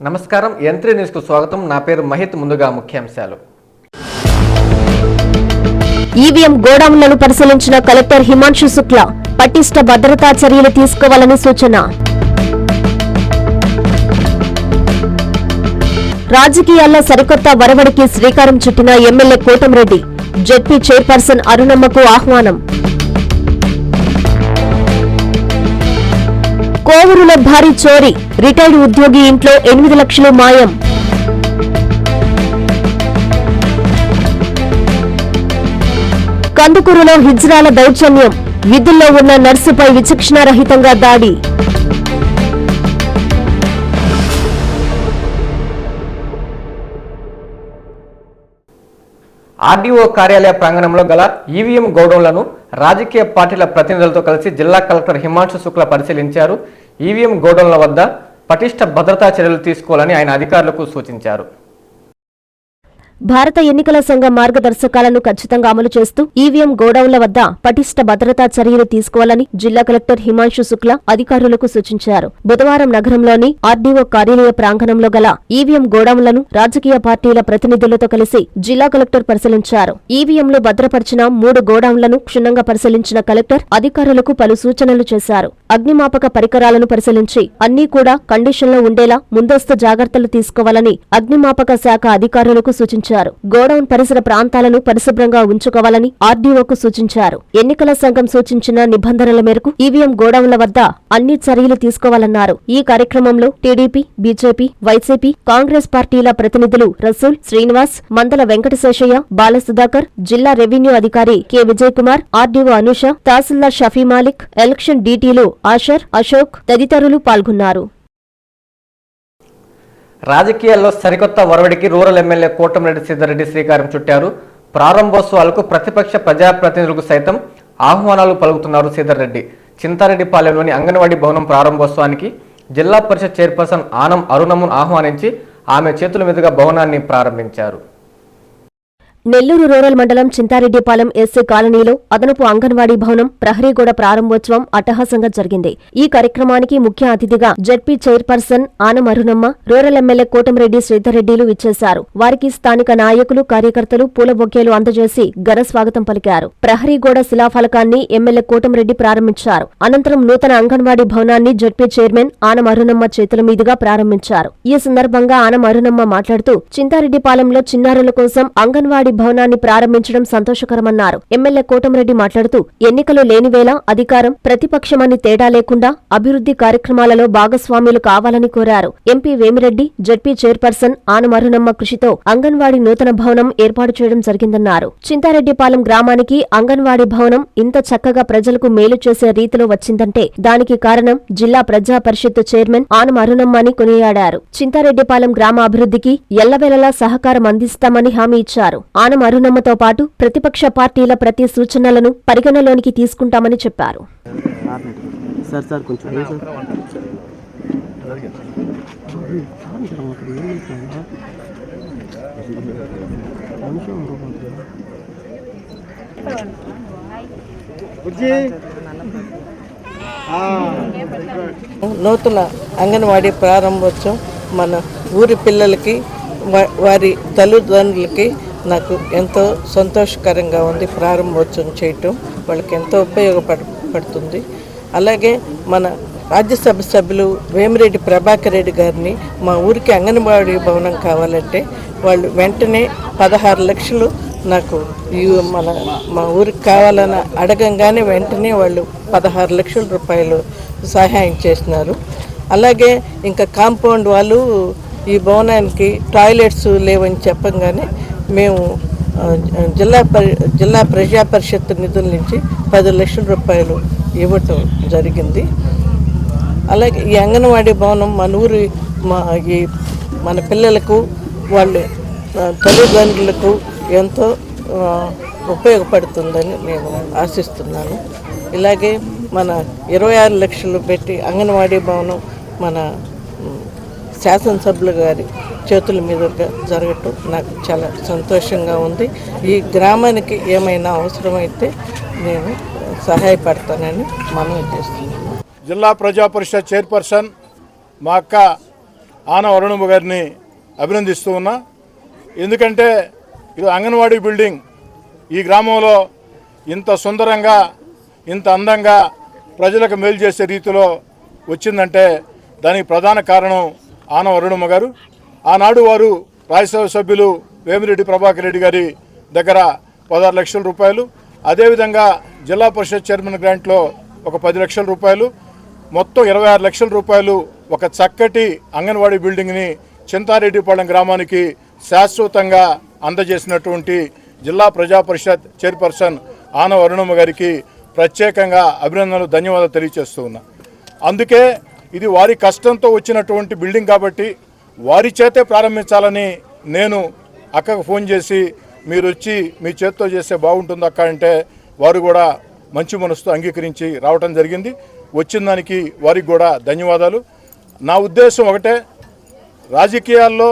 నమస్కారం. యంత్రి న్యూస్కు స్వాగతం. నా పేరు మహిత్. ముందుగా ముఖ్యాంశాలు. ఈవీఎం గోడౌన్లను పరిశీలించిన కలెక్టర్ హిమాంశు శుక్లా పటిష్ట భద్రతా చర్యలు తీసుకోవాలని సూచన. రాజకీయాల్లో సరికొత్త వరవడికి శ్రీకారం చుట్టిన ఎమ్మెల్యే కోటంరెడ్డి జెడ్పీ చైర్పర్సన్ అరుణమ్మకు ఆహ్వానం. కోవూరులో భారీ చోరీ. రిటైర్డ్ ఉద్యోగి ఇంట్లో ఎనిమిది లక్షలు మాయం. కందుకూరులో హిజ్రాల దౌర్జన్యం. విధుల్లో ఉన్న నర్సుపై విచక్షణారహితంగా దాడి. ఆర్డీఓ కార్యాలయ ప్రాంగణంలో గల ఈవీఎం గోడౌన్లను రాజకీయ పార్టీల ప్రతినిధులతో కలిసి జిల్లా కలెక్టర్ హిమాంశు శుక్ల పరిశీలించారు. ఈవీఎం గోడౌన్ల వద్ద పటిష్ట భద్రతా చర్యలు తీసుకోవాలని ఆయన అధికారులకు సూచించారు. భారత ఎన్నికల సంఘం మార్గదర్శకాలను ఖచ్చితంగా అమలు చేస్తూ ఈవీఎం గోడౌన్ల వద్ద పటిష్ట భద్రతా చర్యలు తీసుకోవాలని జిల్లా కలెక్టర్ హిమాంశు శుక్ల అధికారులకు సూచించారు. బుధవారం నగరంలోని ఆర్డీఓ కార్యాలయ ప్రాంగణంలో గల ఈవీఎం గోడౌన్లను రాజకీయ పార్టీల ప్రతినిధులతో కలిసి జిల్లా కలెక్టర్ పరిశీలించారు. ఈవీఎంలు భద్రపరిచిన మూడు గోడౌన్లను క్షుణ్ణంగా పరిశీలించిన కలెక్టర్ అధికారులకు పలు సూచనలు చేశారు. అగ్నిమాపక పరికరాలను పరిశీలించి అన్నీ కూడా కండిషన్లో ఉండేలా ముందస్తు జాగ్రత్తలు తీసుకోవాలని అగ్నిమాపక శాఖ అధికారులకు సూచించారు. గోడౌన్ పరిసర ప్రాంతాలను పరిశుభ్రంగా ఉంచుకోవాలని ఆర్డీఓకు సూచించారు. ఎన్నికల సంఘం సూచించిన నిబంధనల మేరకు ఈవీఎం గోడౌన్ల వద్ద అన్ని చర్యలు తీసుకోవాలన్నారు. ఈ కార్యక్రమంలో టీడీపీ బీజేపీ వైసీపీ కాంగ్రెస్ పార్టీల ప్రతినిధులు రసూల్ శ్రీనివాస్ మందల వెంకటశేషయ్య బాలసుధాకర్ జిల్లా రెవెన్యూ అధికారి K. Vijay Kumar R D O Anusha తహసీల్దార్ షఫీ మాలిక్ ఎలక్షన్ డీటీలు ఆషర్ అశోక్ తదితరులు పాల్గొన్నారు. రాజకీయాల్లో సరికొత్త వరవడికి rural M L A Kotamreddy Siddhareddy శ్రీకారం చుట్టారు. ప్రారంభోత్సవాలకు ప్రతిపక్ష ప్రజాప్రతినిధులకు సైతం ఆహ్వానాలు పలుకుతున్నారు సీతారెడ్డి. చింతారెడ్డిపాలెంలోని అంగన్వాడీ భవనం ప్రారంభోత్సవానికి జిల్లా పరిషత్ చైర్పర్సన్ ఆనం అరుణమును ఆహ్వానించి ఆమె చేతుల మీదుగా భవనాన్ని ప్రారంభించారు. నెల్లూరు రూరల్ మండలం చింతారెడ్డిపాలెం ఎస్సీ కాలనీలో అదనపు అంగన్వాడీ భవనం ప్రహరీగూడ ప్రారంభోత్సవం అట్టహాసంగా జరిగింది. ఈ కార్యక్రమానికి ముఖ్య అతిథిగా ZP chairperson Anam Arunamma rural MLA Kotamreddy శ్రీధర్రెడ్డిలు ఇచ్చేశారు వారికి స్థానిక నాయకులు కార్యకర్తలు పూల బొకేలు అందజేసి ఘన స్వాగతం పలికారు. ప్రహరీగూడ శిలాఫలకాన్ని ఎమ్మెల్యే కోటమిరెడ్డి ప్రారంభించారు. అనంతరం నూతన అంగన్వాడీ భవనాన్ని జడ్పీ చైర్మన్ ఆనం అరుణమ్మ చేతుల మీదుగా ప్రారంభించారు. ఈ సందర్భంగా ఆనం అరుణమ్మ మాట్లాడుతూ చింతారెడ్డిపాలెంలో చిన్నారుల కోసం అంగన్వాడీ భవనాన్ని ప్రారంభించడం సంతోషకరమన్నారు. ఎమ్మెల్యే కోటమిరెడ్డి మాట్లాడుతూ ఎన్నికలు లేనివేళ అధికారం ప్రతిపక్షమని తేడా లేకుండా అభివృద్ధి కార్యక్రమాలలో భాగస్వాములు కావాలని కోరారు. ఎంపీ వేమిరెడ్డి జడ్పీ చైర్పర్సన్ ఆనమరునమ్మ కృషితో అంగన్వాడీ నూతన భవనం ఏర్పాటు చేయడం జరిగిందన్నారు. చింతారెడ్డిపాలెం గ్రామానికి అంగన్వాడీ భవనం ఇంత చక్కగా ప్రజలకు మేలు చేసే రీతిలో వచ్చిందంటే దానికి కారణం జిల్లా ప్రజా పరిషత్ చైర్మన్ ఆనం అరుణమ్మ అని కొనియాడారు. చింతారెడ్డిపాలెం గ్రామ అభివృద్ధికి ఎల్లవేళలా సహకారం అందిస్తామని హామీ ఇచ్చారు. ఆనం అరుణమ్మతో పాటు ప్రతిపక్ష పార్టీల ప్రతి సూచనలను పరిగణలోనికి తీసుకుంటామని చెప్పారు. సార్ సార్ కొంచెం ఏ సార్. నూతన అంగన్వాడీ ప్రారంభోత్సవం మన ఊరి పిల్లలకి వా- వారి తల్లిదండ్రులకి నాకు ఎంతో సంతోషకరంగా ఉంది ప్రారంభోత్సవం చేయటం. వాళ్ళకి ఎంతో ఉపయోగపడ పడుతుంది అలాగే మన రాజ్యసభ సభ్యులు వేమిరెడ్డి ప్రభాకర్ రెడ్డి గారిని మా ఊరికి అంగన్వాడీ భవనం కావాలంటే వాళ్ళు వెంటనే పదహారు లక్షలు నాకు ఈ మన మా ఊరికి కావాలని అడగంగానే వెంటనే వాళ్ళు పదహారు లక్షల రూపాయలు సహాయం చేసినారు అలాగే ఇంకా కాంపౌండ్ వాళ్ళు ఈ భవనానికి టాయిలెట్స్ లేవని చెప్పంగానే మేము జిల్లా పరి జిల్లా ప్రజా పరిషత్ నిధుల నుంచి పది లక్షల రూపాయలు ఇవ్వటం జరిగింది. అలాగే ఈ అంగన్వాడీ భవనం మన ఊరి మా ఈ మన పిల్లలకు వాళ్ళు తల్లిదండ్రులకు ఎంతో ఉపయోగపడుతుందని నేను ఆశిస్తున్నాను. ఇలాగే మన ఇరవై ఆరు లక్షలు పెట్టి అంగన్వాడీ భవనం మన శాసనసభ్యుల గారి చేతుల మీదుగా జరగటం నాకు చాలా సంతోషంగా ఉంది. ఈ గ్రామానికి ఏమైనా అవసరమైతే నేను సహాయపడతానని మనవి చేస్తున్నాను. జిల్లా ప్రజా పరిషత్ చైర్పర్సన్ మా అక్క ఆన అరుణమ్మ గారిని అభినందిస్తూ ఉన్నా. ఎందుకంటే ఇది అంగన్వాడీ బిల్డింగ్. ఈ గ్రామంలో ఇంత సుందరంగా ఇంత అందంగా ప్రజలకు మేలు చేసే రీతిలో వచ్చిందంటే దానికి ప్రధాన కారణం ఆన అరుణమ్మ గారు. ఆనాడు వారు రాజ్యసభ సభ్యులు వేమిరెడ్డి ప్రభాకర్ రెడ్డి గారి దగ్గర పదహారు లక్షల రూపాయలు. అదేవిధంగా జిల్లా పరిషత్ చైర్మన్ గ్రాంట్లో ఒక పది లక్షల రూపాయలు. మొత్తం ఇరవై ఆరు లక్షల రూపాయలు ఒక చక్కటి అంగన్వాడీ బిల్డింగ్ని చింతారెడ్డిపాళెం గ్రామానికి శాశ్వతంగా అందజేసినటువంటి జిల్లా ప్రజా పరిషత్ చైర్పర్సన్ ఆనవ అరుణమ్మ గారికి ప్రత్యేకంగా అభినందనలు ధన్యవాదాలు తెలియజేస్తూ ఉన్నా. అందుకే ఇది వారి కష్టంతో వచ్చినటువంటి బిల్డింగ్ కాబట్టి వారి చేతే ప్రారంభించాలని నేను అక్కకు ఫోన్ చేసి మీరు వచ్చి మీ చేత్తో చేస్తే బాగుంటుంది అక్క అంటే వారు కూడా మంచి మనసుతో అంగీకరించి రావటం జరిగింది. వచ్చిన దానికి వారికి కూడా ధన్యవాదాలు. నా ఉద్దేశం ఒకటే రాజకీయాల్లో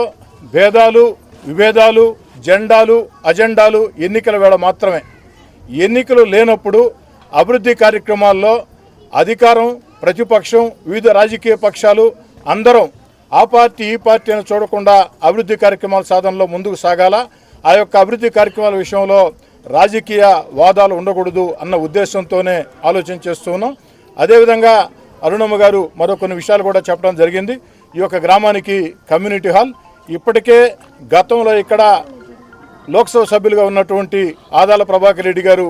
భేదాలు విభేదాలు జెండాలు అజెండాలు ఎన్నికల వేళ మాత్రమే. ఎన్నికలు లేనప్పుడు అభివృద్ధి కార్యక్రమాల్లో అధికారం ప్రతిపక్షం వివిధ రాజకీయ పక్షాలు అందరం ఆ పార్టీ ఈ పార్టీ అని చూడకుండా అభివృద్ధి కార్యక్రమాల సాధనలో ముందుకు సాగాల. ఆ యొక్క అభివృద్ధి కార్యక్రమాల విషయంలో రాజకీయ వాదాలు ఉండకూడదు అన్న ఉద్దేశంతోనే ఆలోచన చేస్తూ ఉన్నాం అదేవిధంగా అరుణమ్మ గారు మరో కొన్ని విషయాలు కూడా చెప్పడం జరిగింది. ఈ యొక్క గ్రామానికి కమ్యూనిటీ హాల్. ఇప్పటికే గతంలో ఇక్కడ లోక్సభ సభ్యులుగా ఉన్నటువంటి ఆదాల ప్రభాకర్ రెడ్డి గారు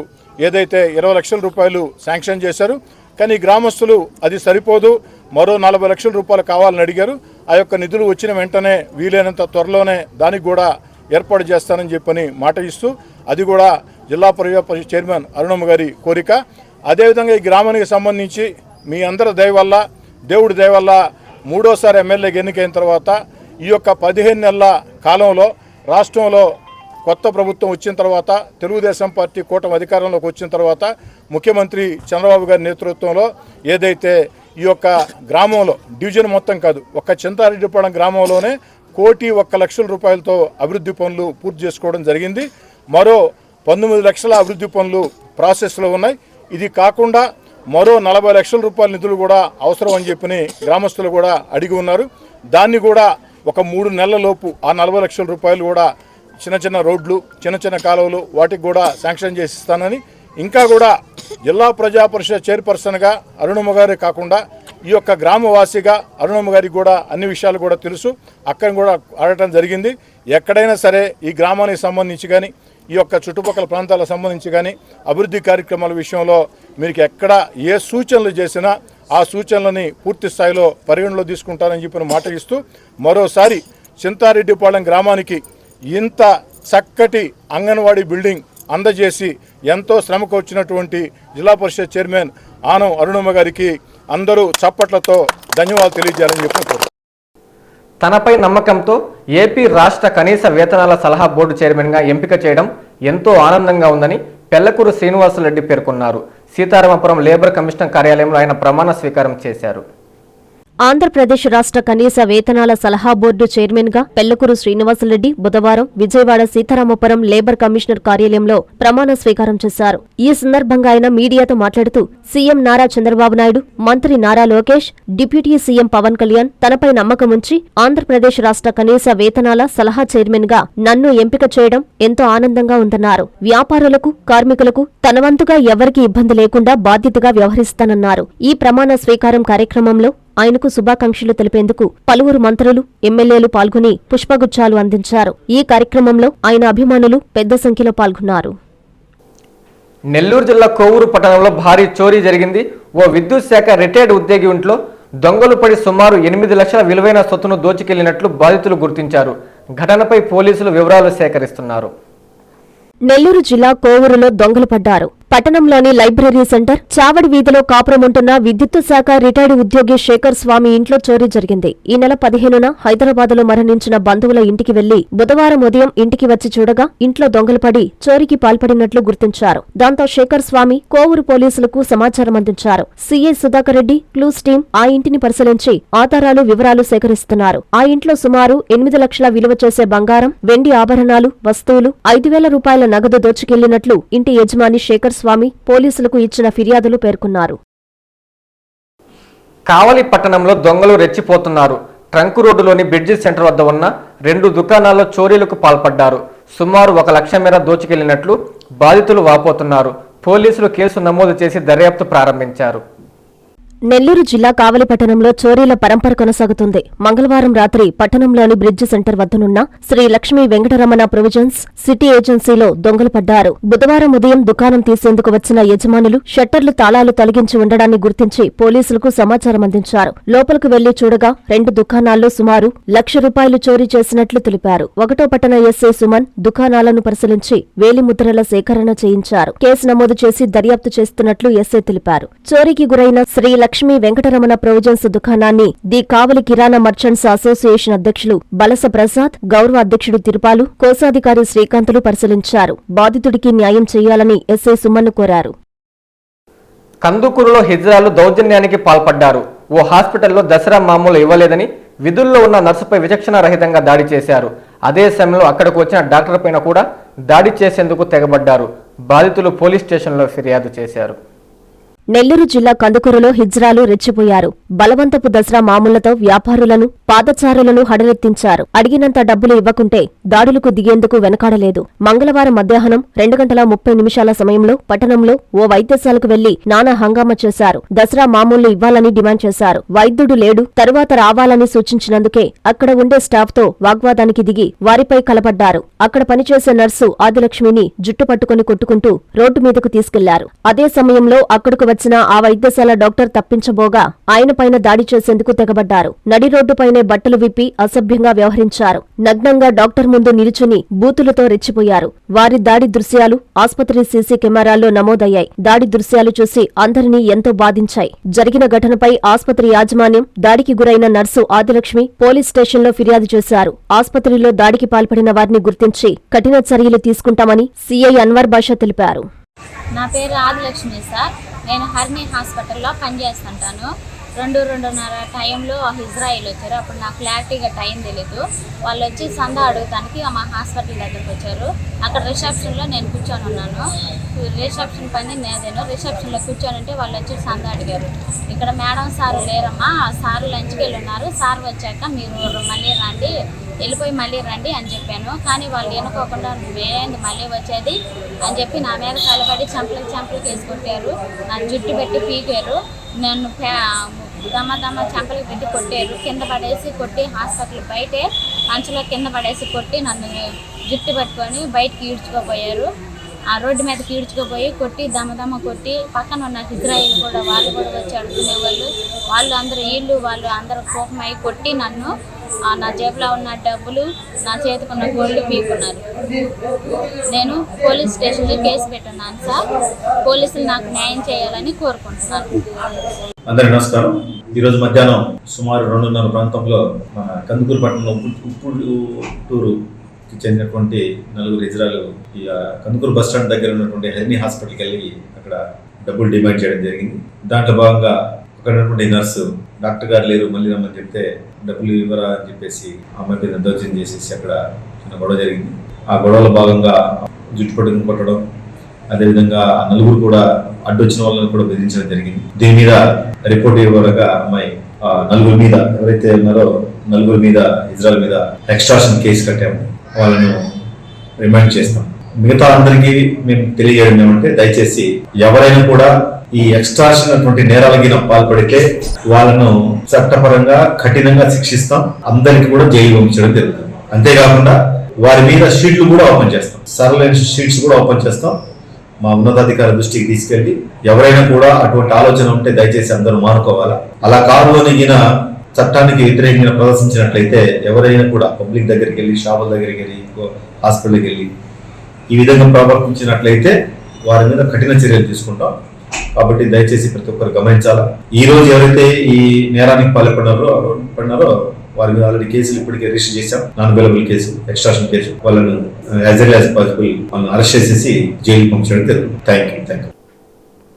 ఏదైతే ఇరవై లక్షల రూపాయలు శాంక్షన్ చేశారు కానీ గ్రామస్తులు అది సరిపోదు. మరో నలభై లక్షల రూపాయలు కావాలని అడిగారు. ఆ యొక్క నిధులు వచ్చిన వెంటనే వీలైనంత త్వరలోనే దానికి కూడా ఏర్పాటు చేస్తానని చెప్పని మాట ఇస్తూ అది కూడా జిల్లా పరిషత్ పరిషత్ చైర్మన్ అరుణమ్మ గారి కోరిక. అదేవిధంగా ఈ గ్రామానికి సంబంధించి మీ అందరి దయవల్ల దేవుడి దయవల్ల మూడోసారి ఎమ్మెల్యేకి ఎన్నికైన తర్వాత ఈ యొక్క పదిహేను నెలల కాలంలో రాష్ట్రంలో కొత్త ప్రభుత్వం వచ్చిన తర్వాత తెలుగుదేశం పార్టీ కూటమి అధికారంలోకి వచ్చిన తర్వాత ముఖ్యమంత్రి చంద్రబాబు గారి నేతృత్వంలో ఏదైతే ఈ యొక్క గ్రామంలో డివిజన్ మొత్తం కాదు ఒక్క చింతారెడ్డిపాళెం గ్రామంలోనే కోటి ఒక్క లక్షల రూపాయలతో అభివృద్ధి పనులు పూర్తి చేసుకోవడం జరిగింది. మరో పంతొమ్మిది లక్షల అభివృద్ధి పనులు ప్రాసెస్లో ఉన్నాయి. ఇది కాకుండా మరో నలభై లక్షల రూపాయల నిధులు కూడా అవసరం అని చెప్పి గ్రామస్తులు కూడా అడిగి ఉన్నారు. దాన్ని కూడా ఒక మూడు నెలల లోపు ఆ నలభై లక్షల రూపాయలు కూడా చిన్న చిన్న రోడ్లు చిన్న చిన్న కాలువలు వాటికి కూడా శాంక్షన్ చేసి ఇస్తానని ఇంకా కూడా జిల్లా ప్రజా పరిషత్ చైర్పర్సన్గా అరుణమ్మ గారే కాకుండా ఈ యొక్క గ్రామవాసిగా అరుణమ్మ గారికి కూడా అన్ని విషయాలు కూడా తెలుసు. అక్కడ కూడా ఆడటం జరిగింది. ఎక్కడైనా సరే ఈ గ్రామానికి సంబంధించి కానీ ఈ యొక్క చుట్టుపక్కల ప్రాంతాలకు సంబంధించి కానీ అభివృద్ధి కార్యక్రమాల విషయంలో మీకు ఎక్కడ ఏ సూచనలు చేసినా ఆ సూచనలని పూర్తి స్థాయిలో పరిగణలో తీసుకుంటానని చెప్పిన మాట ఇస్తూ మరోసారి చింతారెడ్డిపాళెం గ్రామానికి ఇంత చక్కటి అంగన్వాడీ బిల్డింగ్ అందజేసి ఎంతో శ్రమకు వచ్చినటువంటి జిల్లా పరిషత్ చైర్మన్ ఆనం అరుణమ్మ గారికి అందరూ చప్పట్లతో ధన్యవాదాలు తెలియజేయాలని చెప్పి తనపై నమ్మకంతో ఏపీ రాష్ట్ర కనీస వేతనాల సలహా బోర్డు చైర్మన్గా ఎంపిక చేయడం ఎంతో ఆనందంగా ఉందని పెళ్ళకూరు శ్రీనివాసరెడ్డి పేర్కొన్నారు. సీతారామపురం లేబర్ కమిషనర్ కార్యాలయంలో ఆయన ప్రమాణ స్వీకారం చేశారు. ఆంధ్రప్రదేశ్ రాష్ట్ర కనీస వేతనాల సలహా బోర్డు చైర్మన్గా పెళ్ళకూరు శ్రీనివాసరెడ్డి బుధవారం విజయవాడ సీతారామపురం లేబర్ కమిషనర్ కార్యాలయంలో ప్రమాణ స్వీకారం చేశారు. ఈ సందర్భంగా ఆయన మీడియాతో మాట్లాడుతూ సీఎం నారా చంద్రబాబు నాయుడు మంత్రి నారా లోకేష్ డిప్యూటీ సీఎం పవన్ కళ్యాణ్ తనపై నమ్మకముంచి ఆంధ్రప్రదేశ్ రాష్ట్ర కనీస వేతనాల సలహా చైర్మన్గా నన్ను ఎంపిక చేయడం ఎంతో ఆనందంగా ఉందన్నారు. వ్యాపారులకు కార్మికులకు తనవంతుగా ఎవరికీ ఇబ్బంది లేకుండా బాధ్యతగా వ్యవహరిస్తానన్నారు. ఈ ప్రమాణ స్వీకారం కార్యక్రమంలో ఆయనకు శుభాకాంక్షలు తెలిపేందుకు పలువురు మంత్రులు ఎమ్మెల్యేలు పాల్గొని పుష్పగుచ్చాలు అందించారు. ఈ కార్యక్రమంలో ఆయన అభిమానులు పెద్ద సంఖ్యలో పాల్గొన్నారు. నెల్లూరు జిల్లా కోవూరు పట్టణంలో భారీ చోరీ జరిగింది. ఓ విద్యుత్ శాఖ రిటైర్డ్ ఉద్యోగి ఇంట్లో దొంగలు పడి సుమారు ఎనిమిది లక్షల విలువైన సొత్తును దోచుకెళ్ళినట్లు బాధితులు గుర్తించారు. ఘటనపై పోలీసులు వివరాలు సేకరిస్తున్నారు. నెల్లూరు జిల్లా కోవూరులో దొంగలు పడ్డారు. పట్టణంలోని లైబ్రరీ సెంటర్ చావడి వీధిలో కాపురముంటున్న విద్యుత్ శాఖ రిటైర్డ్ ఉద్యోగి శేఖర్ స్వామి ఇంట్లో చోరీ జరిగింది. ఈ నెల పదిహేనున హైదరాబాద్లో మరణించిన బంధువుల ఇంటికి వెళ్ళి బుధవారం ఉదయం ఇంటికి వచ్చి చూడగా ఇంట్లో దొంగలు పడి చోరీకి పాల్పడినట్లు గుర్తించారు. దాంతో శేఖర్ స్వామి కోవూరు పోలీసులకు సమాచారం అందించారు. CI Sudhakar Reddy clues team ఆ ఇంటిని పరిశీలించి ఆధారాలు వివరాలు సేకరిస్తున్నారు. ఆ ఇంట్లో సుమారు ఎనిమిది లక్షల విలువ చేసే బంగారం వెండి ఆభరణాలు వస్తువులు ఐదు వేల రూపాయల నగదు దోచుకెళ్ళినట్లు ఇంటి యజమాని శేఖర్ స్వామి పోలీసులకు ఇచ్చిన ఫిర్యాదులు పేర్కొన్నారు. కావలి పట్టణంలో దొంగలు రెచ్చిపోతున్నారు. ట్రంక్ రోడ్డులోని బ్రిడ్జి సెంటర్ వద్ద ఉన్న రెండు దుకాణాల్లో చోరీలకు పాల్పడ్డారు. సుమారు ఒక లక్ష మేర దోచుకెళ్ళినట్లు బాధితులు వాపోతున్నారు. పోలీసులు కేసు నమోదు చేసి దర్యాప్తు ప్రారంభించారు. నెల్లూరు జిల్లా కావలి పట్టణంలో చోరీల పరంపర కొనసాగుతుంది. మంగళవారం రాత్రి పట్టణంలోని బ్రిడ్జ్ సెంటర్ వద్దనున్న శ్రీ లక్ష్మీ వెంకటరమణ ప్రొవిజన్స్ సిటీ ఏజెన్సీలో దొంగలు పడ్డారు. బుధవారం ఉదయం దుకాణం తీసేందుకు వచ్చిన యజమానులు షట్టర్లు తాళాలు తొలగించి ఉండడాన్ని గుర్తించి పోలీసులకు సమాచారం అందించారు. లోపలికి వెళ్ళి చూడగా రెండు దుకాణాల్లో సుమారు లక్ష రూపాయలు చోరీ చేసినట్లు తెలిపారు. ఒకటో పట్టణ ఎస్ఐ సుమన్ దుకాణాలను పరిశీలించి వేలిముద్రల సేకరణ చేయించారు. కేసు నమోదు చేసి దర్యాప్తు చేస్తున్నట్లు ఎస్ఐ తెలిపారు. చోరీకి గురైన శ్రీ లక్ష్మీ వెంకటరమణ ప్రొవిజన్స్ దుకాణాన్ని the Kavali kirana merchants association అధ్యక్షులు బలస ప్రసాద్ గౌరవ అధ్యక్షుడు తిరుపాలు కోశాధికారి శ్రీకాంతులు పరిశీలించారు. బాధితుడికి న్యాయం చేయాలని ఎస్ఐ సుమన్ను కోరారు. కందుకూరులో హిజ్రాలు దౌర్జన్యానికి పాల్పడ్డారు. ఓ హాస్పిటల్లో దసరా మామూలు ఇవ్వలేదని విధుల్లో ఉన్న నర్సుపై విచక్షణ రహితంగా దాడి చేశారు. అదే సమయంలో అక్కడికి వచ్చిన డాక్టర్ పైన కూడా దాడి చేసేందుకు తెగబడ్డారు. బాధితులు పోలీస్ స్టేషన్లో ఫిర్యాదు చేశారు. నెల్లూరు జిల్లా కందుకూరులో హిజ్రాలు రెచ్చిపోయారు. బలవంతపు దసరా మామూళ్ళతో వ్యాపారులను పాదచారులను హడలెత్తించారు. అడిగినంత డబ్బులు ఇవ్వకుంటే దాడులకు దిగేందుకు వెనకాడలేదు. మంగళవారం మధ్యాహ్నం రెండు గంటల ముప్పై నిమిషాల సమయంలో పట్టణంలో ఓ వైద్యశాలకు వెళ్ళి నానా హంగామా చేశారు. దసరా మామూళ్ళు ఇవ్వాలని డిమాండ్ చేశారు. వైద్యుడు లేడు తరువాత రావాలని సూచించినందుకే అక్కడ ఉండే స్టాఫ్తో వాగ్వాదానికి దిగి వారిపై కలపడ్డారు. అక్కడ పనిచేసే నర్సు ఆదిలక్ష్మిని జుట్టు పట్టుకుని కొట్టుకుంటూ రోడ్డు మీదకు తీసుకెళ్ళారు. అదే సమయంలో అక్కడకు వచ్చిన ఆ వైద్యశాల డాక్టర్ తప్పించబోగా ఆయన పైన దాడి చేసేందుకు తెగబడ్డారు. నడి రోడ్డుపైనే బట్టలు విప్పి అసభ్యంగా వ్యవహరించారు. నగ్నంగా డాక్టర్ ముందు నిలుచుని బూతులతో రెచ్చిపోయారు. వారి దాడి దృశ్యాలు ఆస్పత్రి సీసీ కెమెరాల్లో నమోదయ్యాయి. దాడి దృశ్యాలు చూసి అందరినీ ఎంతో బాధించాయి. జరిగిన ఘటనపై ఆస్పత్రి యాజమాన్యం దాడికి గురైన నర్సు ఆదిలక్ష్మి పోలీస్ స్టేషన్లో ఫిర్యాదు చేశారు. ఆస్పత్రిలో దాడికి పాల్పడిన వారిని గుర్తించి కఠిన చర్యలు తీసుకుంటామని సీఐ అన్వర్ బాషా తెలిపారు. నా పేరు ఆదిలక్ష్మి సార్. నేను హర్ని హాస్పిటల్లో పనిచేస్తుంటాను. రెండు రెండున్నర టైంలో ఇజ్రాయిల్ వచ్చారు. అప్పుడు నాకు క్లారిటీగా టైం తెలీదు. వాళ్ళు వచ్చి సందా అడుగుతానికి మా హాస్పిటల్ దగ్గరికి వచ్చారు. అక్కడ రిసెప్షన్లో నేను కూర్చొని ఉన్నాను. రిసెప్షన్ పని నేదేను రిసెప్షన్లో కూర్చొని ఉంటే వాళ్ళు వచ్చి సందా అడిగారు. ఇక్కడ మేడం సారు లేరమ్మా సారు లంచ్కి వెళ్ళి ఉన్నారు సార్ వచ్చాక మీరు మళ్ళీ రండి వెళ్ళిపోయి మళ్ళీ రండి అని చెప్పాను. కానీ వాళ్ళు ఎన్నుకోకుండా వేయండి మళ్ళీ వచ్చేది? అని చెప్పి నా మీద కలబడి చెంపలకి చెంపలకి వేసుకుంటారు నన్ను నా జుట్టు పెట్టి పీకారు. నన్ను ప్యా- దమ్మ దమ్మ చంపలకి పెట్టి కొట్టారు. కింద పడేసి కొట్టి హాస్పిటల్ బయటే మంచులో కింద పడేసి కొట్టి నన్ను జుట్టు పట్టుకొని బయటికి ఈడ్చుకోపోయారు. ఆ రోడ్డు మీదకి ఈడ్చుకుపోయి కొట్టి దమ్మ కొట్టి పక్కన ఉన్న ఇజ్రాయిల్ కూడా వాళ్ళు కూడా వచ్చి అడుగునేవాళ్ళు వాళ్ళు. అందరూ వీళ్ళు వాళ్ళు అందరూ కోపమై కొట్టి నన్ను నా జేబులో ఉన్న డబ్బులు నా చేతికున్న గోల్డ్ పీకున్నారు నేను పోలీస్ స్టేషన్లో కేసు పెట్టున్నాను సార్. పోలీసులు నాకు న్యాయం చేయాలని కోరుకుంటున్నాను అందరికీ నమస్కారం. ఈరోజు మధ్యాహ్నం సుమారు రెండున్నర ప్రాంతంలో మన కందుకూరు పట్టణంలో ఉప్పుటూరుకి చెందినటువంటి నలుగురు ఇజ్రాయలు ఈ కందుకూరు బస్ స్టాండ్ దగ్గర ఉన్నటువంటి హెర్నీ హాస్పిటల్కి వెళ్ళి అక్కడ డబ్బులు డిమాండ్ చేయడం జరిగింది. దాంట్లో భాగంగా అక్కడ ఉన్నటువంటి నర్సు డాక్టర్ గారు లేరు మళ్ళీ రమ్మని చెప్తే డబ్బులు ఇవ్వరా అని చెప్పేసి అమ్మాయి మీద దౌర్జన్యం చేసేసి అక్కడ చిన్న గొడవ జరిగింది. ఆ గొడవలో భాగంగా జుట్టు పట్టుకుని కొట్టడం అదేవిధంగా ఆ నలుగురు కూడా అడ్డొచ్చిన వాళ్ళని కూడా బెదిరించడం జరిగింది. దీని మీద రిపోర్ట్ ఇవ్వగా అమ్మాయి ఆ నలుగురు మీద ఎవరైతే ఉన్నారో నలుగురు మీద ఇజ్రాయల్ మీద ఎక్స్ట్రాషన్ కేసు కట్టాము. వాళ్ళను రిమైండ్ చేస్తాం. మిగతా అందరికీ మేము తెలియజేయడం ఏమంటే దయచేసి ఎవరైనా కూడా ఈ ఎక్స్ట్రాషన్ అటువంటి నేరాలకి పాల్పడితే వాళ్ళను చట్టపరంగా కఠినంగా శిక్షిస్తాం. అందరికి కూడా జైలు పంపించడం జరుగుతుంది. అంతేకాకుండా వారి మీద షీట్లు కూడా ఓపెన్ చేస్తాం. సరళైన షీట్స్ కూడా ఓపెన్ చేస్తాం. మా ఉన్నతాధికారి దృష్టికి తీసుకెళ్ళి ఎవరైనా కూడా అటువంటి ఆలోచన ఉంటే దయచేసి అందరూ మానుకోవాలా? అలా కారులోని ఈయన చట్టానికి వ్యతిరేకంగా ప్రదర్శించినట్లయితే ఎవరైనా కూడా పబ్లిక్ దగ్గరికి వెళ్ళి షాపుల దగ్గరికి వెళ్ళి హాస్పిటల్కి వెళ్ళి ఈ విధంగా ప్రవర్తించినట్లయితే వారి మీద కఠిన చర్యలు తీసుకుంటాం. కాబట్టి దయచేసి ప్రతి ఒక్కరు గమనించాలా? ఈ రోజు ఎవరైతే ఈ నేరానికి పాల్పడినారో పడినారో వారి మీద ఆల్రెడీ కేసులు ఇప్పటికే రిజిస్టర్ చేశాం. Non available case extortion case వాళ్ళను యాజ్ ఎల్ యాజ్ పాసిబుల్ వాళ్ళని అరెస్ట్ చేసేసి జైలు పంపించడం జరుగుతుంది. థ్యాంక్ యూ థ్యాంక్ యూ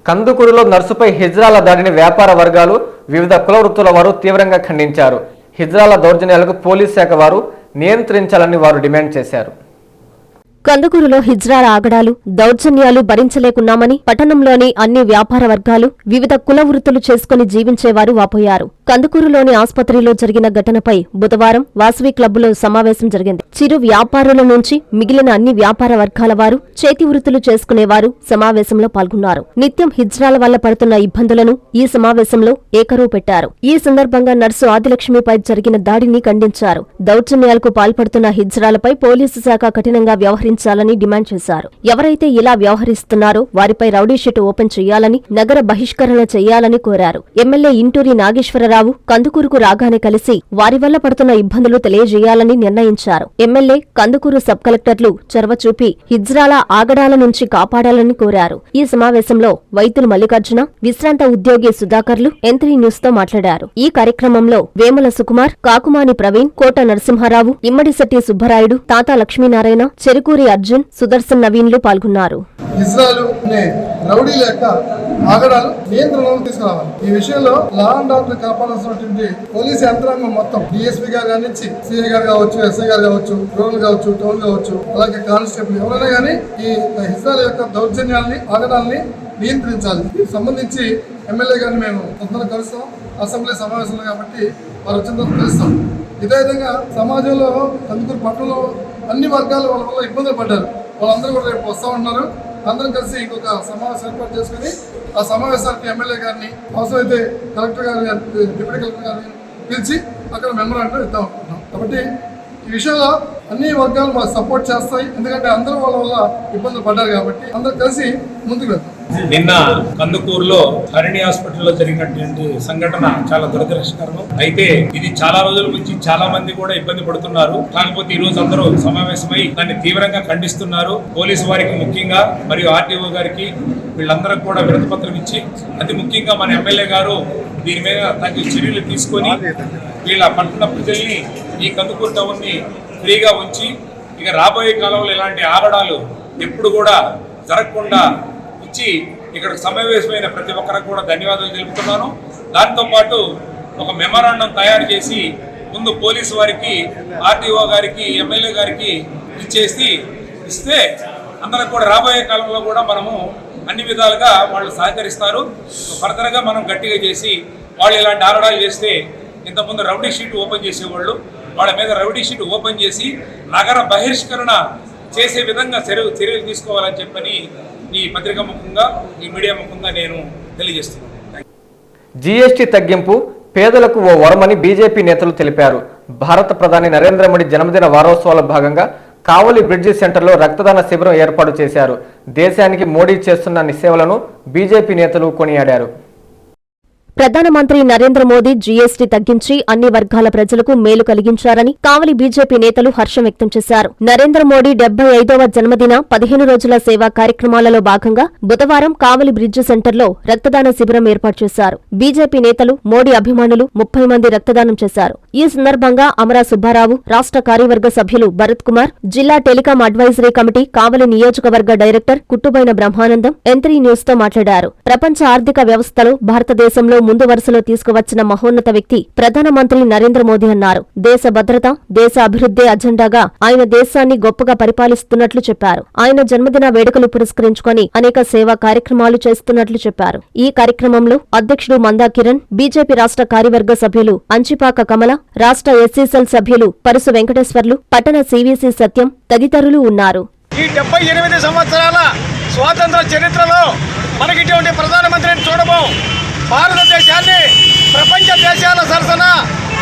కందుకూరులో నర్సుపై హిజ్రాల దాడిని వ్యాపార వర్గాలు వివిధ కుల వృత్తుల వారు తీవ్రంగా ఖండించారు. హిజ్రాల దౌర్జన్యాలకు పోలీస్ శాఖ వారు నియంత్రించాలని వారు డిమాండ్ చేశారు. కందుకూరులో హిజ్రాల ఆగడాలు దౌర్జన్యాలు భరించలేకున్నామని పట్టణంలోని అన్ని వ్యాపార వర్గాలు వివిధ కుల వృత్తులు చేసుకుని జీవించేవారు వాపోయారు. కందుకూరులోని ఆసుపత్రిలో జరిగిన ఘటనపై బుధవారం వాసవి క్లబ్లో సమావేశం జరిగింది. చిరు వ్యాపారుల నుంచి మిగిలిన అన్ని వ్యాపార వర్గాల వారు చేతి వృత్తులు చేసుకునేవారు సమావేశంలో పాల్గొన్నారు. నిత్యం హిజ్రాల వల్ల పడుతున్న ఇబ్బందులను ఈ సమావేశంలో ఏకరువు పెట్టారు. ఈ సందర్భంగా నర్సు ఆదిలక్ష్మిపై జరిగిన దాడిని ఖండించారు. దౌర్జన్యాలకు పాల్పడుతున్న హిజ్రాలపై పోలీసు శాఖ కఠినంగా వ్యవహరించాలని డిమాండ్ చేశారు. ఎవరైతే ఇలా వ్యవహరిస్తున్నారో వారిపై రౌడీషీట్ ఓపెన్ చేయాలని నగర బహిష్కరణ చేయాలని కోరారు. ఎమ్మెల్యే ఇంటూరి నాగేశ్వరరావు కందుకూరుకు రాగానే కలిసి వారి వల్ల పడుతున్న ఇబ్బందులు తెలియజేయాలని నిర్ణయించారు. ఎమ్మెల్యే కందుకూరు సబ్ కలెక్టర్లు చొరవ చూపి హిజ్రాల ఆగడాల నుంచి కాపాడాలని కోరారు. ఈ సమావేశంలో వైద్యులు మల్లికార్జున విశ్రాంత ఉద్యోగి సుధాకర్లు ఎంత్రీ న్యూస్తో మాట్లాడారు. ఈ కార్యక్రమంలో వేముల సుకుమార్ కాకుమాని ప్రవీణ్ కోట నరసింహారావు ఇమ్మడిశెట్టి సుబ్బరాయుడు తాత లక్ష్మీనారాయణ చెరుకూరి అర్జున్ సుదర్శన్ నవీన్లు పాల్గొన్నారు. ఆగడాలు తీసుకురావాలి. ఈ విషయంలో లా అండ్ ఆర్డర్ కాపాడాల్సినటువంటి పోలీస్ యంత్రాంగం మొత్తం డిఎస్పీ గారు నుంచి సిఐ గారు కావచ్చు ఎస్ఐ గారు కావచ్చు డ్రోన్ కావచ్చు టౌన్ కావచ్చు అలాగే కానిస్టేబుల్ ఎవరైనా కానీ ఈ హిజాల యొక్క దౌర్జన్యాల్ని ఆగడాల్ని నియంత్రించాలి. దీనికి సంబంధించి ఎమ్మెల్యే గారిని మేము తొందరగా కలుస్తాం. అసెంబ్లీ సమావేశంలో కాబట్టి వారు వచ్చిన తర్వాత కలుస్తాం. ఇదే విధంగా సమాజంలో కందుకూరు పట్టణంలో అన్ని వర్గాల వాళ్ళ వల్ల ఇబ్బందులు పడ్డారు. వాళ్ళందరూ కూడా రేపు వస్తూ ఉన్నారు. అందరం కలిసి ఇంకొక సమావేశం ఏర్పాటు చేసుకుని ఆ సమావేశానికి ఎమ్మెల్యే గారిని అవసరమైతే కలెక్టర్ గారిని డిప్యూటీ కలెక్టర్ గారిని పిలిచి అక్కడ మెమరాండం ఇద్దాం అనుకుంటున్నాం. కాబట్టి ఈ విషయంలో అన్ని వర్గాలు మాకు సపోర్ట్ చేస్తాయి. ఎందుకంటే అందరూ వాళ్ళ వల్ల ఇబ్బందులు పడ్డారు కాబట్టి అందరూ కలిసి ముందుకు వెళ్తాం. నిన్న కందుకూరులో హరిణి హాస్పిటల్లో జరిగినటువంటి సంఘటన చాలా దురదృష్టకరం. అయితే ఇది చాలా రోజుల నుంచి చాలా మంది కూడా ఇబ్బంది పడుతున్నారు. కాకపోతే ఈ రోజు అందరూ సమావేశమై దాన్ని తీవ్రంగా ఖండిస్తున్నారు. పోలీసు వారికి ముఖ్యంగా మరియు ఆర్టీఓ గారికి వీళ్ళందరూ కూడా వినతిపత్రం ఇచ్చి అతి ముఖ్యంగా మన ఎమ్మెల్యే గారు దీని మీద తగిన చర్యలు తీసుకొని వీళ్ళ పట్టణ ప్రజల్ని ఈ కందుకూరు టౌన్ని ఫ్రీగా ఉంచి ఇక రాబోయే కాలంలో ఇలాంటి ఆగడాలు ఎప్పుడు కూడా జరగకుండా ఇచ్చి ఇక్కడ సమావేశమైన ప్రతి ఒక్కరికి కూడా ధన్యవాదాలు తెలుపుతున్నాను. దాంతో పాటు ఒక మెమరాండం తయారు చేసి ముందు పోలీసు వారికి ఆర్టీఓ గారికి ఎమ్మెల్యే గారికి ఇచ్చేసి ఇస్తే అందరికి కూడా రాబోయే కాలంలో కూడా మనము అన్ని విధాలుగా వాళ్ళు సహకరిస్తారు. ఫర్దర్గా మనం గట్టిగా చేసి వాళ్ళు ఇలాంటి ఆరడాలు చేస్తే ఇంతకుముందు రౌడీ షీట్ ఓపెన్ చేసేవాళ్ళు. వాళ్ళ మీద రౌడీ షీట్ ఓపెన్ చేసి నగర బహిష్కరణ చేసే విధంగా చర్య చర్యలు తీసుకోవాలని చెప్పని ఈ పత్రిక ముఖంగా ఈ మీడియా ముఖంగా నేను తెలియజేస్తున్నాను. జీఎస్టీ తగ్గింపు పేదలకు ఓ వరమని బీజేపీ నేతలు తెలిపారు. భారత ప్రధాని నరేంద్ర మోడీ జన్మదిన వారోత్సవాల భాగంగా కావలి బ్రిడ్జి సెంటర్లో రక్తదాన శిబిరం ఏర్పాటు చేశారు. దేశానికి మోడీ చేస్తున్న సేవలను బీజేపీ నేతలు కొనియాడారు. ప్రధానమంత్రి నరేంద్ర మోదీ జీఎస్టీ తగ్గించి అన్ని వర్గాల ప్రజలకు మేలు కలిగించారని కావలి బీజేపీ నేతలు హర్షం వ్యక్తం చేశారు. నరేంద్ర మోడీ డెబ్బై ఐదవ జన్మదిన పదిహేను రోజుల సేవా కార్యక్రమాలలో భాగంగా బుధవారం కావలి బ్రిడ్జ్ సెంటర్లో రక్తదాన శిబిరం ఏర్పాటు చేశారు. బీజేపీ నేతలు మోడీ అభిమానులు ముప్పై మంది రక్తదానం చేశారు. ఈ సందర్భంగా అమరా సుబ్బారావు రాష్ట్ర కార్యవర్గ సభ్యులు భరత్ కుమార్ జిల్లా టెలికాం అడ్వైజరీ కమిటీ కావలి నియోజకవర్గ డైరెక్టర్ కుట్టుబైన బ్రహ్మానందం ఎంత్రీ న్యూస్తో మాట్లాడారు. ప్రపంచ ఆర్థిక వ్యవస్థలో భారతదేశంలో ముందు వరుసలో తీసుకువచ్చిన మహోన్నత వ్యక్తి ప్రధానమంత్రి నరేంద్ర మోదీ అన్నారు. దేశ భద్రత దేశ అభివృద్ధి అజెండాగా ఆయన దేశాన్ని గొప్పగా పరిపాలిస్తున్నట్లు చెప్పారు. ఆయన జన్మదిన వేడుకలు పురస్కరించుకొని అనేక సేవా కార్యక్రమాలు చేస్తున్నట్లు చెప్పారు. ఈ కార్యక్రమంలో అధ్యక్షుడు మందా కిరణ్ బీజేపీ రాష్ట్ర కార్యవర్గ సభ్యులు అంచిపాక కమల రాష్ట్ర ఎస్సీసెల్ సభ్యులు పరుసు వెంకటేశ్వర్లు పట్టణ సివిసి సత్యం తదితరులు ఉన్నారు. ఈ డెబ్బై ఎనిమిది సంవత్సరాల స్వాతంత్ర చరిత్రలో మనకి ఇటువంటి ప్రధానమంత్రిని భారతదేశాన్ని ప్రపంచ దేశాల సరసన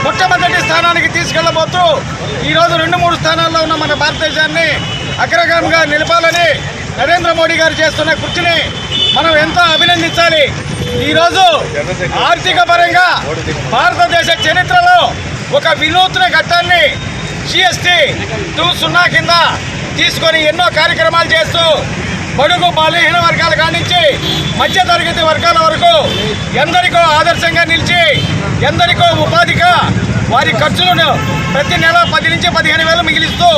మొట్టమొదటి స్థానానికి తీసుకెళ్ళబోతూ ఈరోజు రెండు మూడు స్థానాల్లో ఉన్న మన భారతదేశాన్ని అగ్రగామిగా నిలపాలని నరేంద్ర మోడీ గారు చేస్తున్న కృషిని మనం ఎంతో అభినందించాలి? ఈరోజు ఆర్థిక పరంగా భారతదేశ చరిత్రలో ఒక వినూత్న ఘట్టాన్ని జిఎస్టీ టూ సున్నా కింద తీసుకొని ఎన్నో కార్యక్రమాలు చేస్తూ బడుగు బలహీన వర్గాల కానించి మధ్య తరగతి వర్గాల వరకు ఎందరికో ఆదర్శంగా నిలిచి ఎందరికో ఉపాధిగా వారి ఖర్చులను ప్రతి నెల పది నుంచి పదిహేను వేలు మిగిలిస్తూ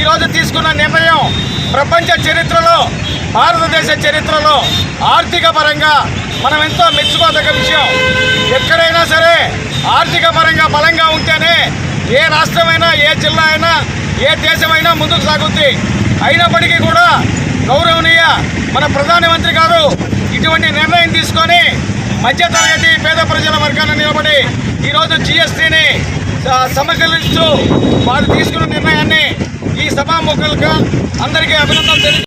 ఈరోజు తీసుకున్న నిర్ణయం ప్రపంచ చరిత్రలో భారతదేశ చరిత్రలో ఆర్థిక పరంగా మనం ఎంతో మెచ్చుకోదగ్గ విషయం. ఎక్కడైనా సరే ఆర్థిక పరంగా బలంగా ఉంటేనే ఏ రాష్ట్రమైనా ఏ జిల్లా అయినా ఏ దేశమైనా ముందుకు సాగుద్ది. అయినప్పటికీ కూడా గౌరవనీయ మన ప్రధానమంత్రి గారు ఇటువంటి నిర్ణయం తీసుకొని మధ్యతరగతి పేద ప్రజల వర్గాన్ని నిలబడి జిఎస్టీని సమకలిస్తూ వారు తీసుకున్న నిర్ణయాన్ని ఈ సభాముఖులుగా అందరికీ అభినందనలు తెలియ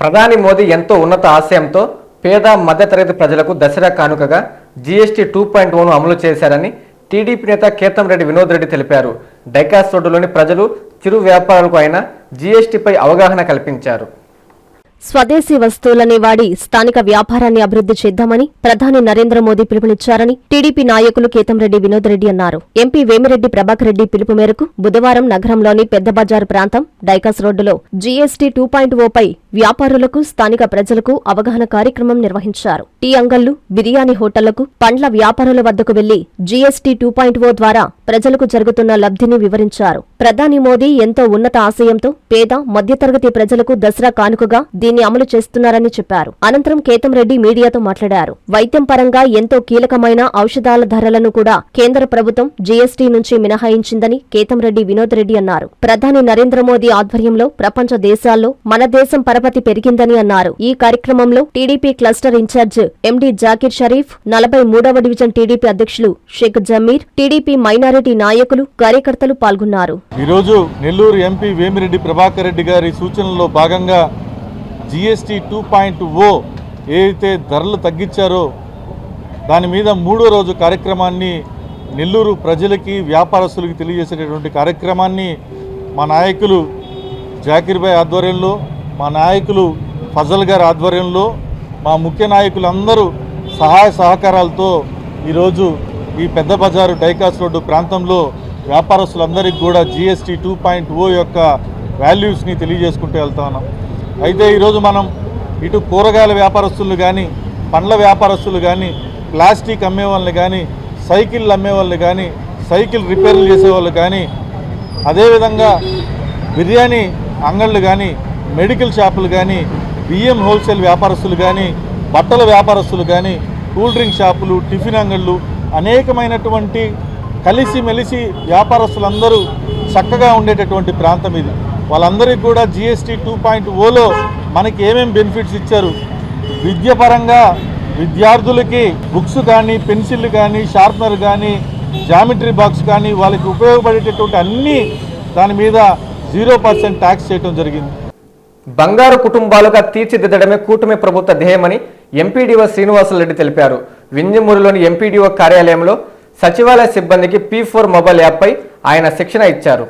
ప్రధాని మోదీ ఎంతో ఉన్నత ఆశయంతో పేద మధ్యతరగతి ప్రజలకు దసరా కానుకగా జీఎస్టీ టూ పాయింట్ ఓను అమలు చేశారని టీడీపీ నేత కేతం రెడ్డి వినోద్ రెడ్డి తెలిపారు. డైకాస్ రోడ్డులోని ప్రజలు చిరు వ్యాపారులకు ఆయన జీఎస్టీపై అవగాహన కల్పించారు. స్వదేశీ వస్తువులనే వాడి స్థానిక వ్యాపారాన్ని అభివృద్ధి చేద్దామని ప్రధాని నరేంద్ర మోదీ పిలుపునిచ్చారని టీడీపీ నాయకులు కేతంరెడ్డి వినోద్ రెడ్డి అన్నారు. ఎంపీ వేమిరెడ్డి ప్రభాకర్ రెడ్డి పిలుపు మేరకు బుధవారం నగరంలోని పెద్ద బజారు ప్రాంతం డైకాస్ రోడ్డులో జీఎస్టీ టూ పాయింట్ ఓపై వ్యాపారులకు స్థానిక ప్రజలకు అవగాహన కార్యక్రమం నిర్వహించారు. టీ అంగళ్ళు బిర్యానీ హోటళ్ళకు పండ్ల వ్యాపారుల వద్దకు వెళ్ళి జీఎస్టీ టూ పాయింట్ ఓ ద్వారా ప్రజలకు జరుగుతున్న లబ్ధిని వివరించారు. ప్రధాని మోదీ ఎంతో ఉన్నత ఆశయంతో పేద మధ్యతరగతి ప్రజలకు దసరా కానుకగా దీన్ని అమలు చేస్తున్నారని చెప్పారు. అనంతరం కేతంరెడ్డి మీడియాతో మాట్లాడారు. వైద్యం పరంగా ఎంతో కీలకమైన ఔషధాల ధరలను కూడా కేంద్ర ప్రభుత్వం జీఎస్టీ నుంచి మినహాయించిందని కేతం రెడ్డి వినోద్ రెడ్డి అన్నారు. ప్రధాని నరేంద్ర మోదీ ఆధ్వర్యంలో ప్రపంచ దేశాల్లో మన దేశం పరపతి పెరిగిందని అన్నారు. ఈ కార్యక్రమంలో TDP cluster in charge MD Zakir Sharif నలభై మూడవ డివిజన్ టీడీపీ అధ్యక్షులు షేక్ జమీర్ టీడీపీ మైనారిటీ నాయకులు కార్యకర్తలు పాల్గొన్నారు. ఈరోజు నెల్లూరు ఎంపీ వేమిరెడ్డి ప్రభాకర్ రెడ్డి గారి సూచనలో భాగంగా జిఎస్టీ టూ పాయింట్ ఓ ఏదైతే ధరలు తగ్గించారో దాని మీద మూడో రోజు కార్యక్రమాన్ని నెల్లూరు ప్రజలకి వ్యాపారస్తులకి తెలియజేసేటటువంటి కార్యక్రమాన్ని మా నాయకులు జాకీర్ భాయ్ ఆధ్వర్యంలో మా నాయకులు ఫజల్ గారి ఆధ్వర్యంలో మా ముఖ్య నాయకులందరూ సహాయ సహకారాలతో ఈరోజు ఈ పెద్ద బజారు డైకాస్ రోడ్డు ప్రాంతంలో వ్యాపారస్తులందరికీ కూడా జిఎస్టీ టూ పాయింట్ ఓ యొక్క వాల్యూస్ని తెలియజేసుకుంటూ వెళ్తా ఉన్నాం. అయితే ఈరోజు మనం ఇటు కూరగాయల వ్యాపారస్తులు కానీ పండ్ల వ్యాపారస్తులు కానీ ప్లాస్టిక్ అమ్మే వాళ్ళని కానీ సైకిళ్ళు అమ్మే వాళ్ళు కానీ సైకిల్ రిపేర్లు చేసేవాళ్ళు కానీ అదేవిధంగా బిర్యానీ అంగళ్ళు కానీ మెడికల్ షాపులు కానీ బియ్యం హోల్సేల్ వ్యాపారస్తులు కానీ బట్టల వ్యాపారస్తులు కానీ కూల్ డ్రింక్ షాపులు టిఫిన్ అంగళ్ళు అనేకమైనటువంటి కలిసి మెలిసి వ్యాపారస్తులందరూ చక్కగా ఉండేటటువంటి ప్రాంతం ఇది. వాళ్ళందరికీ కూడా జిఎస్టీ టూ పాయింట్ ఓలో మనకి ఏమేమి బెనిఫిట్స్ ఇచ్చారు? విద్యపరంగా విద్యార్థులకి బుక్స్ కానీ పెన్సిల్ కానీ షార్ప్నర్ కానీ జామెట్రీ బాక్స్ కానీ వాళ్ళకి ఉపయోగపడేటటువంటి అన్నీ దాని మీద జీరో పర్సెంట్ ట్యాక్స్ చేయడం జరిగింది. బంగారు కుటుంబాలుగా తీర్చిదిద్దడమే కూటమి ప్రభుత్వ ధ్యేయమని ఎంపీడీఓ శ్రీనివాసరెడ్డి తెలిపారు. వింజమూరులోని ఎంపీడీఓ కార్యాలయంలో సచివాలయ సిబ్బందికి పీ ఫోర్ మొబైల్ యాప్పై ఆయన శిక్షణ ఇచ్చారు.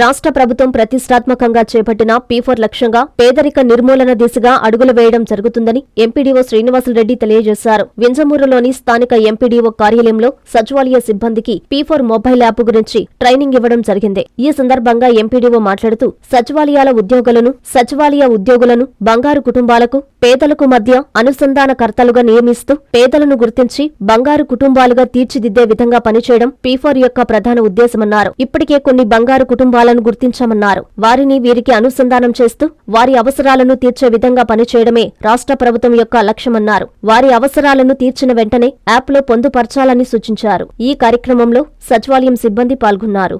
రాష్ట్ర ప్రభుత్వం ప్రతిష్టాత్మకంగా చేపట్టిన పీఫోర్ లక్ష్యంగా పేదరిక నిర్మూలన దిశగా అడుగులు వేయడం జరుగుతుందని ఎంపీడీఓ శ్రీనివాసులరెడ్డి తెలియజేశారు. వింజమూరులోని స్థానిక ఎంపీడీఓ కార్యాలయంలో సచివాలయ సిబ్బందికి పీ ఫోర్ మొబైల్ యాప్ గురించి ట్రైనింగ్ ఇవ్వడం జరిగింది. ఈ సందర్భంగా ఎంపీడీఓ మాట్లాడుతూ సచివాలయాల ఉద్యోగులను సచివాలయ ఉద్యోగులను బంగారు కుటుంబాలకు పేదలకు మధ్య అనుసంధానకర్తలుగా నియమిస్తూ పేదలను గుర్తించి బంగారు కుటుంబాలుగా తీర్చిదిద్దే విధంగా పనిచేయడం పీఫోర్ యొక్క ప్రధాన ఉద్దేశమన్నారు. ఇప్పటికే కొన్ని బంగారు కుటుంబాలను గుర్తించామన్నారు. వారిని వీరికి అనుసంధానం చేస్తూ వారి అవసరాలను తీర్చే విధంగా పనిచేయడమే రాష్ట్ర ప్రభుత్వం యొక్క లక్ష్యమన్నారు. వారి అవసరాలను తీర్చిన వెంటనే యాప్లో పొందుపరచాలని సూచించారు. ఈ కార్యక్రమంలో సచివాలయం సిబ్బంది పాల్గొన్నారు.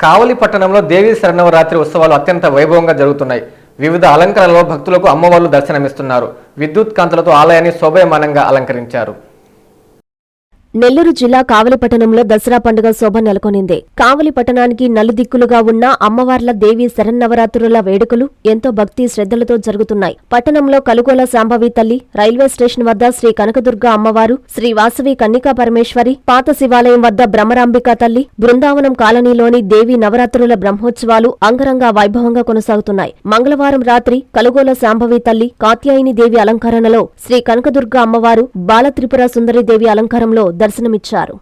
కావలి పట్టణంలో దేవీ శరణవరాత్రి ఉత్సవాలు అత్యంత వైభవంగా జరుగుతున్నాయి. వివిధ అలంకరణలో భక్తులకు అమ్మవార్లు దర్శనమిస్తున్నారు. విద్యుత్ కాంతులతో ఆలయాన్ని శోభయమానంగా అలంకరించారు. నెల్లూరు జిల్లా కావలిపట్టణంలో దసరా పండుగ శోభ నెలకొనింది. కావలి పట్టణానికి నలుదిక్కులుగా ఉన్న అమ్మవార్ల దేవి శరన్నవరాత్రుల వేడుకలు ఎంతో భక్తి శ్రద్ధలతో జరుగుతున్నాయి. పట్టణంలో కలుగోల శాంభవి తల్లి రైల్వే స్టేషన్ వద్ద శ్రీ కనకదుర్గ అమ్మవారు శ్రీ వాసవి కన్నికా పరమేశ్వరి పాత శివాలయం వద్ద బ్రహ్మరాంబికా తల్లి బృందావనం కాలనీలోని దేవి నవరాత్రుల బ్రహ్మోత్సవాలు అంగరంగ వైభవంగా కొనసాగుతున్నాయి. మంగళవారం రాత్రి కలుగోల శాంభవి తల్లి కాత్యాయిని దేవి అలంకరణలో శ్రీ కనకదుర్గ అమ్మవారు బాలత్రిపుర సుందరి దేవి అలంకారంలో దర్శనమిచ్చారు.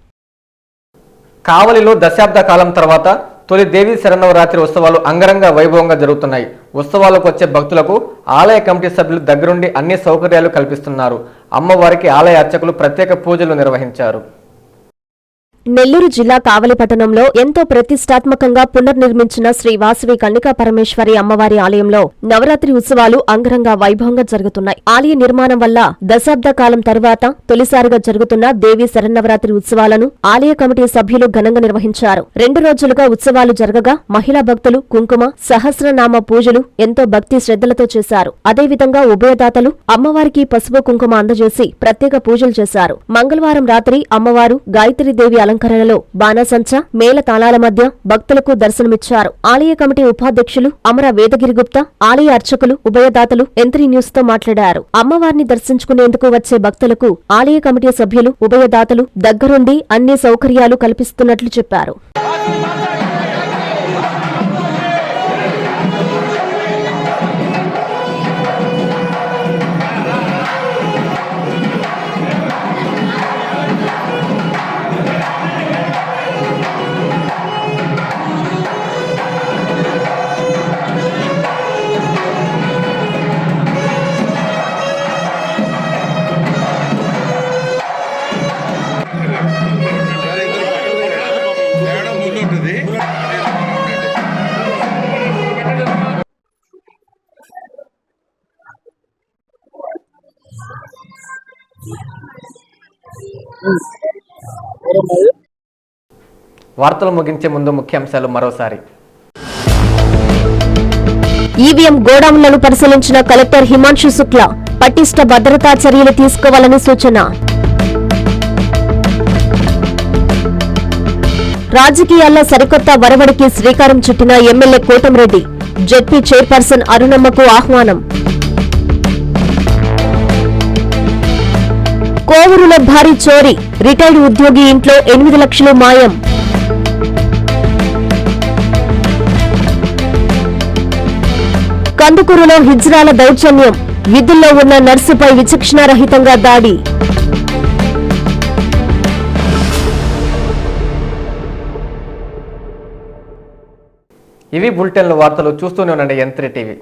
కావలిలో దశాబ్ద కాలం తర్వాత తొలి దేవి శరణవరాత్రి ఉత్సవాలు అంగరంగ వైభవంగా జరుగుతున్నాయి. ఉత్సవాలకు వచ్చే భక్తులకు ఆలయ కమిటీ సభ్యులు దగ్గరుండి అన్ని సౌకర్యాలు కల్పిస్తున్నారు. అమ్మవారికి ఆలయ అర్చకులు ప్రత్యేక పూజలు నిర్వహించారు. నెల్లూరు జిల్లా కావలిపట్టణంలో ఎంతో ప్రతిష్టాత్మకంగా పునర్నిర్మించిన శ్రీ వాసవి కన్నికా పరమేశ్వరి అమ్మవారి ఆలయంలో నవరాత్రి ఉత్సవాలు అంగరంగ వైభవంగా జరుగుతున్నాయి. ఆలయ నిర్మాణం వల్ల దశాబ్ద కాలం తరువాత తొలిసారిగా జరుగుతున్న దేవి శరన్నవరాత్రి ఉత్సవాలను ఆలయ కమిటీ సభ్యులు ఘనంగా నిర్వహించారు. రెండు రోజులుగా ఉత్సవాలు జరగగా మహిళా భక్తులు కుంకుమ సహస్రనామ పూజలు ఎంతో భక్తి శ్రద్ధలతో చేశారు. అదేవిధంగా ఉభయదాతలు అమ్మవారికి పసుపు కుంకుమ అందజేసి ప్రత్యేక పూజలు చేశారు. మంగళవారం రాత్రి అమ్మవారు గాయత్రీదేవి అలంకరణలో బాణసంచ మేళతాళాల మధ్య భక్తులకు దర్శనమిచ్చారు. ఆలయ కమిటీ ఉపాధ్యక్షులు అమర వేదగిరి గుప్తా ఆలయ అర్చకులు ఉభయదాతలు ఎంత్రీ న్యూస్తో మాట్లాడారు. అమ్మవారిని దర్శించుకునేందుకు వచ్చే భక్తులకు ఆలయ కమిటీ సభ్యులు ఉభయదాతలు దగ్గరుండి అన్ని సౌకర్యాలు కల్పిస్తున్నట్లు చెప్పారు. వార్తలు ముగించే ముందు ముఖ్యాంశాలు మరోసారి. ఈవీఎం గోడౌన్లను పరిశీలించిన కలెక్టర్ హిమాంశు శుక్లా పటిష్ట భద్రతా చర్యలు తీసుకోవాలని సూచన. రాజకీయాల్లో సరికొత్త వరవడికి శ్రీకారం చుట్టిన ఎమ్మెల్యే కోటంరెడ్డి జెడ్పీ చైర్పర్సన్ అరుణమ్మకు ఆహ్వానం. కోవూరులో భారీ చోరీ. రిటైర్డ్ ఉద్యోగి ఇంట్లో ఎనిమిది లక్షలు మాయం. కందుకూరులో హిజ్రాల దౌర్జన్యం. విధుల్లో ఉన్న నర్సుపై విచక్షణారహితంగా దాడి. ఇవి బులెటిన్ల వార్తలు చూస్తూనే ఉండండి యంత్రి టీవీ